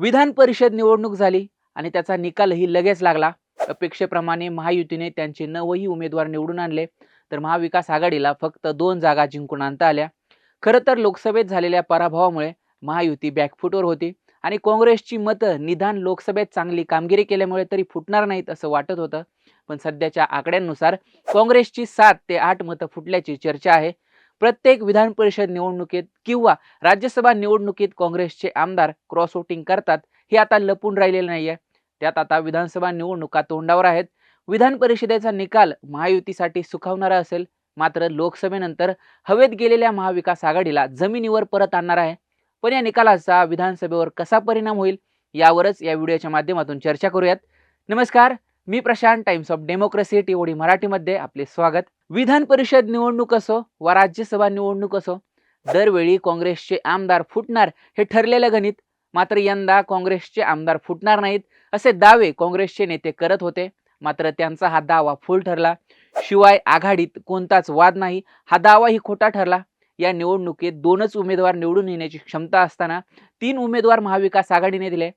विधान परिषद निवडणूक झाली आणि त्याचा निकालही लगेच लागला. अपेक्षेप्रमाणे महायुतीने त्यांचे नवही उमेदवार निवडून आणले. तर महाविकास आघाडीला फक्त दोन जागा जिंकून आणता आल्या. खरं तर लोकसभेत झालेल्या पराभवामुळे महायुती बॅकफुटवर होती आणि काँग्रेसची मतं निदान लोकसभेत चांगली कामगिरी केल्यामुळे तरी फुटणार नाहीत असं वाटत होतं. पण सध्याच्या आकड्यांनुसार काँग्रेसची सात ते आठ मतं फुटल्याची चर्चा आहे. प्रत्येक विधान परिषद निवडणुकीत किंवा राज्यसभा निवडणुकीत काँग्रेसचे आमदार क्रॉस वोटिंग करतात हे आता लपून राहिलेलं नाहीये. त्यात आता विधानसभा निवडणुका तोंडावर आहेत. विधान परिषदेचा निकाल महायुतीसाठी सुखावणारा असेल. मात्र लोकसभेनंतर हवेत गेलेल्या महाविकास आघाडीला जमिनीवर परत आणणार आहे. पण या निकालाचा विधानसभेवर कसा परिणाम होईल यावरच या व्हिडिओच्या माध्यमातून चर्चा करूयात. नमस्कार. मी Prashant Times of Democracy TOD मराठीमध्ये आपले स्वागत. विधान परिषद निवडणूक असो व राज्यसभा निवडणूक असो दरवेळी काँग्रेसचे आमदार फुटणार हे ठरलेलं गणित. मात्र यंदा काँग्रेसचे आमदार फुटणार नाहीत असे दावे काँग्रेसचे नेते करत होते. मात्र त्यांचा हा दावा फुल ठरला. शिवाय आघाडीत कोणताच वाद नाही हा दावाही खोटा ठरला. या निवडणुकीत दोनच उमेदवार निवडून येण्याची क्षमता असताना तीन उमेदवार महाविकास आघाडीने दिले.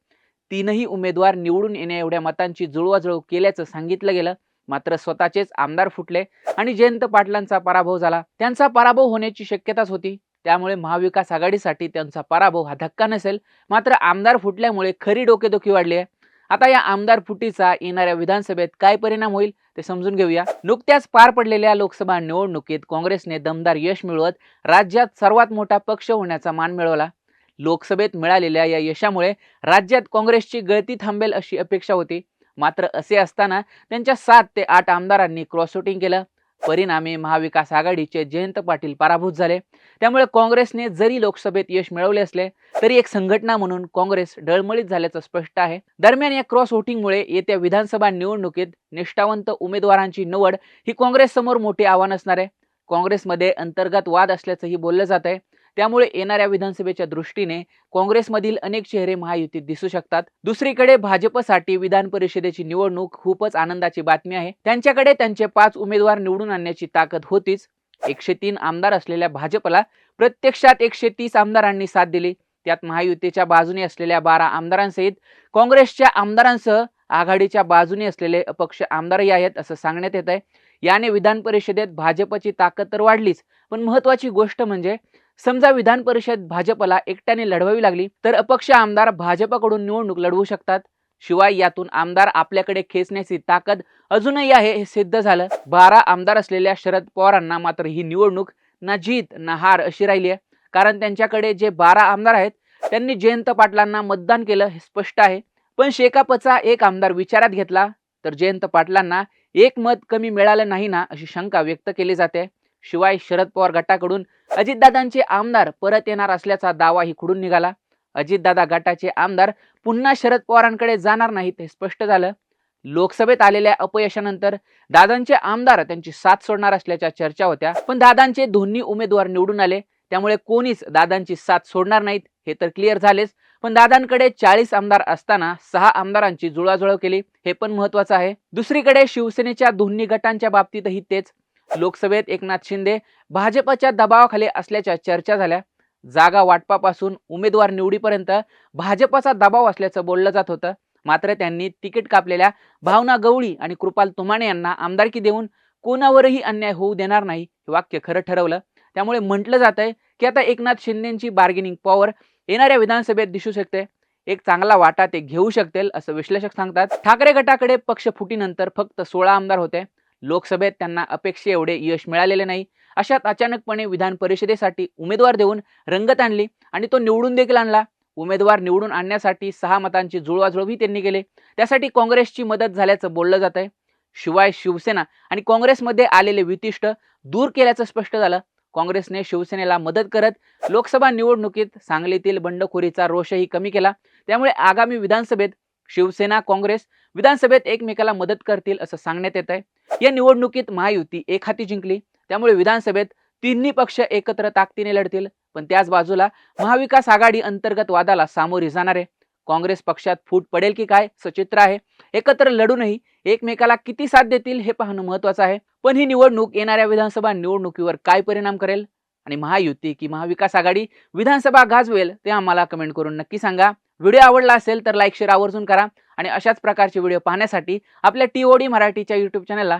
तीनही उमेदवार निवडून येण्या एवढ्या मतांची जुळवाजुळव केल्याचं सांगितलं गेलं. मात्र स्वतःचेच आमदार फुटले आणि जयंत पाटलांचा पराभव झाला. त्यांचा पराभव होण्याची शक्यताच होती. त्यामुळे महाविकास आघाडीसाठी त्यांचा पराभव हा धक्का नसेल. मात्र आमदार फुटल्यामुळे खरी डोकेदुखी वाढली आहे. आता या आमदार फुटीचा येणाऱ्या विधानसभेत काय परिणाम होईल ते समजून घेऊया. नुकत्याच पार पडलेल्या लोकसभा निवडणुकीत काँग्रेसने दमदार यश मिळवत राज्यात सर्वात मोठा पक्ष होण्याचा मान मिळवला. लोकसभेत मिळालेल्या या यशामुळे राज्यात काँग्रेसची गळती थांबेल अशी अपेक्षा होती. मात्र असे असताना त्यांच्या सात ते आठ आमदारांनी क्रॉसवोटिंग केलं. परिणामी महाविकास आघाडीचे जयंत पाटील पराभूत झाले. त्यामुळे काँग्रेसने जरी लोकसभेत यश मिळवले असले तरी एक संघटना म्हणून काँग्रेस डळमळीत झाल्याचं स्पष्ट आहे. दरम्यान या क्रॉस वोटिंगमुळे येत्या विधानसभा निवडणुकीत निष्ठावंत उमेदवारांची निवड ही काँग्रेस समोर मोठे आव्हान असणार आहे. काँग्रेसमध्ये अंतर्गत वाद असल्याचंही बोललं जात आहे त्यामुळे येणाऱ्या विधानसभेच्या दृष्टीने काँग्रेसमधील अनेक चेहरे महायुतीत दिसू शकतात. दुसरीकडे भाजपसाठी विधान परिषदेची निवडणूक खूपच आनंदाची बातमी आहे. त्यांच्याकडे त्यांचे पाच उमेदवार निवडून आणण्याची ताकद होतीच. एकशे तीन आमदार असलेल्या भाजपला प्रत्यक्षात एकशे तीस आमदारांनी साथ दिली. त्यात महायुतीच्या बाजूने असलेल्या बारा आमदारांसहित काँग्रेसच्या आमदारांसह आघाडीच्या बाजूने असलेले अपक्ष आमदारही आहेत असं सांगण्यात येत आहे याने विधान परिषदेत भाजपची ताकद तर वाढलीच पण महत्वाची गोष्ट म्हणजे समजा विधान परिषद भाजपला एकट्याने लढवावी लागली तर अपक्ष आमदार भाजपकडून निवडणूक लढवू शकतात. शिवाय यातून आमदार आपल्याकडे खेचण्याची ताकद अजूनही आहे हे सिद्ध झालं. बारा आमदार असलेल्या शरद पवारांना मात्र ही निवडणूक ना जीत ना हार अशी राहिली आहे. कारण त्यांच्याकडे जे बारा आमदार आहेत त्यांनी जयंत पाटलांना मतदान केलं हे स्पष्ट आहे. पण शेकापचा एक आमदार विचारात घेतला तर जयंत पाटलांना एक मत कमी मिळालं नाही ना अशी शंका व्यक्त केली जाते. शिवाय शरद पवार गटाकडून अजितदादांचे आमदार परत येणार असल्याचा दावाही खुडून निघाला. अजितदादा गटाचे आमदार पुन्हा शरद पवारांकडे जाणार नाहीत हे स्पष्ट झालं. लोकसभेत आलेल्या अपयशानंतर दादांचे आमदार त्यांची साथ सोडणार असल्याच्या चर्चा होत्या. पण दादांचे दोन्ही उमेदवार निवडून आले. त्यामुळे कोणीच दादांची साथ सोडणार नाहीत हे तर क्लिअर झालेच. पण दादांकडे चाळीस आमदार असताना सहा आमदारांची जुळवाजुळव केली हे पण महत्वाचं आहे. दुसरीकडे शिवसेनेच्या दोन्ही गटांच्या बाबतीतही तेच. लोकसभेत एकनाथ शिंदे भाजपच्या दबावाखाली असल्याच्या चर्चा झाल्या. जागा वाटपापासून उमेदवार निवडीपर्यंत भाजपचा दबाव असल्याचं बोललं जात होतं. मात्र त्यांनी तिकीट कापलेल्या भावना गवळी आणि कृपाल तुमाने यांना आमदारकी देऊन कोणावरही अन्याय होऊ देणार नाही हे वाक्य खरं ठरवलं. त्यामुळे म्हटलं जात आहे की आता एकनाथ शिंदेची बार्गेनिंग पॉवर येणाऱ्या विधानसभेत दिसू शकते. एक चांगला वाटा ते घेऊ शकतील असं विश्लेषक सांगतात. ठाकरे गटाकडे पक्ष फुटीनंतर फक्त सोळा आमदार होते. लोकसभेत त्यांना अपेक्षे एवढे यश मिळालेले नाही. अशात अचानकपणे विधान परिषदेसाठी उमेदवार देऊन रंगत आणली आणि तो निवडून देखील आणला. उमेदवार निवडून आणण्यासाठी सहा मतांची जुळवाजुळवही त्यांनी केले. त्यासाठी काँग्रेसची मदत झाल्याचं बोललं जात आहे शिवाय शिवसेना आणि काँग्रेसमध्ये आलेले वितिष्ट दूर केल्याचं स्पष्ट झालं. काँग्रेसने शिवसेनेला मदत करत लोकसभा निवडणुकीत सांगलीतील बंडखोरीचा रोषही कमी केला. त्यामुळे आगामी विधानसभेत शिवसेना काँग्रेस विधानसभेत एकमेकाला मदत करतील असं सांगण्यात येत आहे या निवडणुकीत महायुती एक हाती जिंकली त्यामुळे विधानसभेत तिन्ही पक्ष एकत्र ताकदीने लढतील. पण त्याच बाजूला महाविकास आघाडी अंतर्गत वादाला सामोरी जाणार. आहे काँग्रेस पक्षात फूट पडेल की काय सचित्र आहे. एकत्र लढूनही एकमेकाला किती साथ देतील हे पाहणं महत्वाचं आहे. पण ही निवडणूक येणाऱ्या विधानसभा निवडणुकीवर काय परिणाम करेल? आणि महायुती की महाविकास आघाडी विधानसभा गाजवेल ते आम्हाला कमेंट करून नक्की सांगा. व्हिडिओ आवडला असेल तर लाईक शेअर आवर्जून करा. आणि अशाच प्रकारचे व्हिडिओ पाहण्यासाठी आपल्या टी ओ डी मराठीच्या यूट्यूब चॅनलला